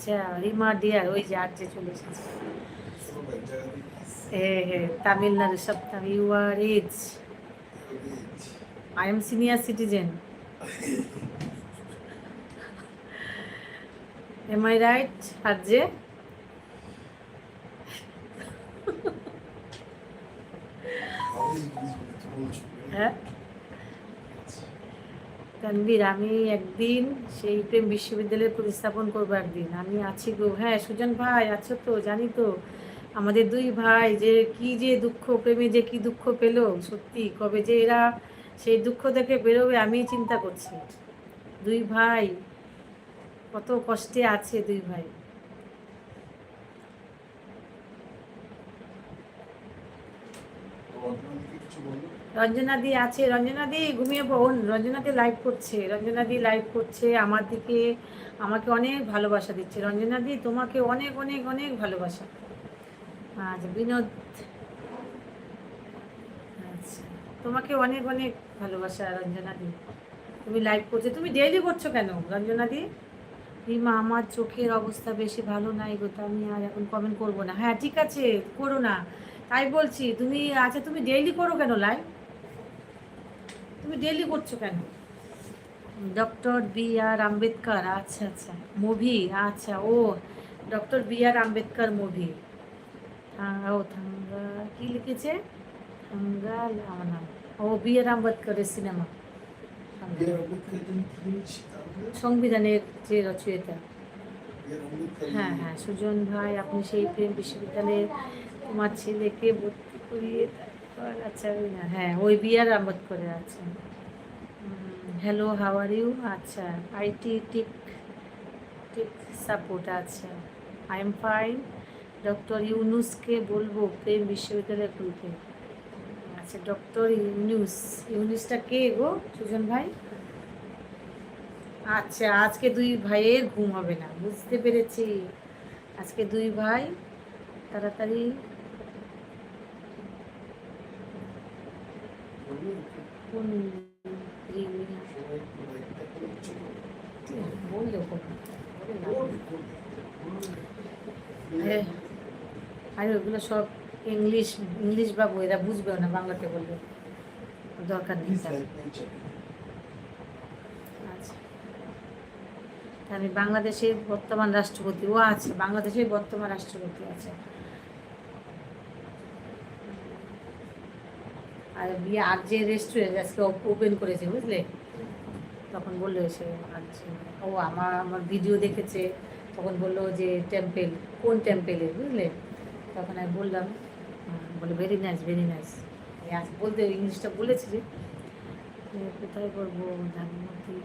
আচ্ছা রিমা ডিয়ার ওই যে আর যে চলে এসেছে। হ্যাঁ হ্যাঁ তামিলনাড়ু সপ্তাহ you are age I am senior citizen am I right আর যে হ্যাঁ? তানবীর আমি একদিন সেই প্রেম বিশ্ববিদ্যালয় প্রতিস্থাপন করব একদিন। আমি আছি গো হ্যাঁ সুজন ভাই আছো তো, জানি তো। আমাদের দুই ভাই যে কি যে দুঃখ প্রেমে যে কি দুঃখ পেল, সত্যি কবে যে এরা সেই দুঃখ থেকে বেরোবে আমি চিন্তা করছি। দুই ভাই, কত কষ্টে আছে দুই ভাই। রঞ্জনা দি আছে। রঞ্জনা দি ঘুমিয়ে বোন রঞ্জনা দি লাইভ করছে। রঞ্জনা দি লাইভ করছে। আমার দিকে আমাকে অনেক ভালোবাসা দিচ্ছে। রঞ্জনা দি তোমাকে অনেক অনেক অনেক ভালোবাসা। আচ্ছা বিনোদ। আচ্ছা। তোমাকে অনেক অনেক ভালোবাসা রঞ্জনা দি। তুমি লাইভ করছ। তুমি ডেইলি করছ কেন রঞ্জনা দি? রিমা, আমার চোখের অবস্থা বেশি ভালো নাই গো। তা আমি আর এখন কমেন্ট করব না। হ্যাঁ ঠিক আছে, করো না। তাই বলছি, তুমি আচ্ছা তুমি ডেইলি করো কেন লাইভ তুমি ডেইলি করছ কেন? ডক্টর বি আর আম্বেদকর আচ্ছা আচ্ছা মুভি আচ্ছা ও doctor B R Ambedkar movie ও থাঙ্গা কি লিখেছে? থাঙ্গা আমার নাম ও বি আর আম্বেদকরের সিনেমা সংবিধানের যে রচয়িতা। হ্যাঁ হ্যাঁ সুজন ভাই আপনি সেই প্রেম বিশ্ববিদ্যালয়ে তোমার ছেলেকে ভর্তি করিয়ে আচ্ছা হ্যাঁ ওই বিয়ার আম্বেদকরে আছে। হ্যালো হাউ আর ইউ আচ্ছা আইটি টিক টিক সাপোর্ট আচ্ছা আই এম ফাইন ডক্টর ইউনুসকে বলব, প্রেম বিশ্ববিদ্যালয় খুলতে আচ্ছা ডক্টর ইউনুস ইউনুসটা কে গো, সুজন ভাই? আচ্ছা আজকে দুই ভাইয়ের ঘুম হবে না, বুঝতে পেরেছি। আজকে দুই ভাই, তাড়াতাড়ি কোন বলল আরে ওগুলো সব ইংলিশ ইংলিশ বাবু এরা বুঝবেও না, বাংলাতে বলবে। দরকার নেই আচ্ছা। আমি বাংলাদেশের বর্তমান রাষ্ট্রপতি, ও আছে, বাংলাদেশের বর্তমান রাষ্ট্রপতি আছে। আর বিয়ে আর যে রেস্টুরেন্ট আজকে ওপেন করেছে, বুঝলে? তখন বলল সে আচ্ছা ও আমার আমার ভিডিও দেখেছে। তখন বলল যে টেম্পেল কোন টেম্পেলের বুঝলে? তখন আমি বললাম বলে ভেরি নাইস ভেরি নাইস আজ বলতে ইংলিশটা বলেছি যে কোথায় করব ধানমন্ত্রী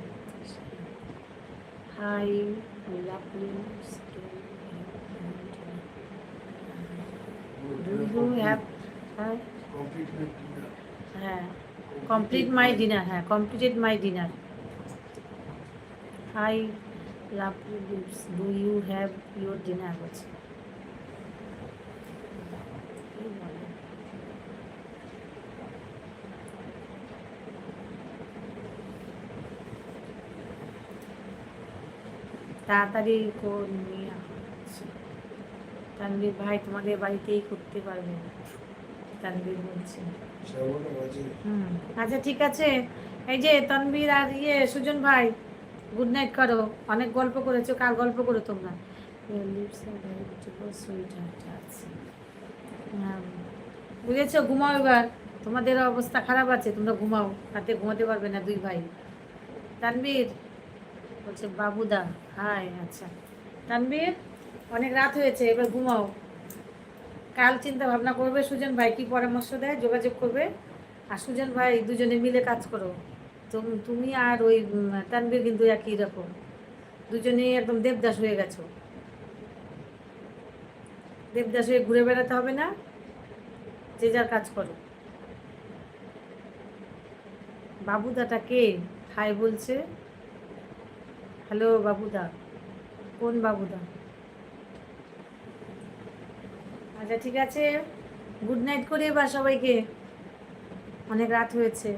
হাই লাভলি ইউ হ্যাভ হ্যাঁ হ্যাঁ কমপ্লিট মাই ডিনার হ্যাঁ completed my dinner hi lovely lips do you have your dinner বলছে। তাড়াতাড়ি নিয়ে আসছে। ভাই, তোমাদের বাড়িতেই করতে পারবে তানভীর বলছে। হুম। আচ্ছা ঠিক আছে। এই যে তনবীর আর ইয়ে সুজন ভাই গুড নাইট করো। অনেক গল্প করেছ কার গল্প করো তোমরা? বুঝেছ ঘুমাও এবার। তোমাদের অবস্থা খারাপ আছে তোমরা ঘুমাও। রাতে ঘুমাতে পারবে না দুই ভাই। তানবীর বলছে বাবুদা হাই আচ্ছা। তানবীর অনেক রাত হয়েছে এবার ঘুমাও। কাল চিন্তা ভাবনা করবে, সুজন ভাই কি পরামর্শ দেয়, যোগাযোগ করবে। আর সুজন ভাই, দুজনে মিলে কাজ করো। তুম- আর ওই তানবীর কিন্তু একই রকম। দুজনেই একদম দেবদাস হয়ে গেছো। দেবদাস হয়ে ঘুরে বেড়াতে হবে না, যে যার কাজ করো। বাবুদাটা কে? হাই বলছে। হ্যালো, বাবুদা। কোন বাবুদা? আচ্ছা ঠিক আছে। গুড নাইট করে এবার সবাইকে। অনেক রাত হয়েছে।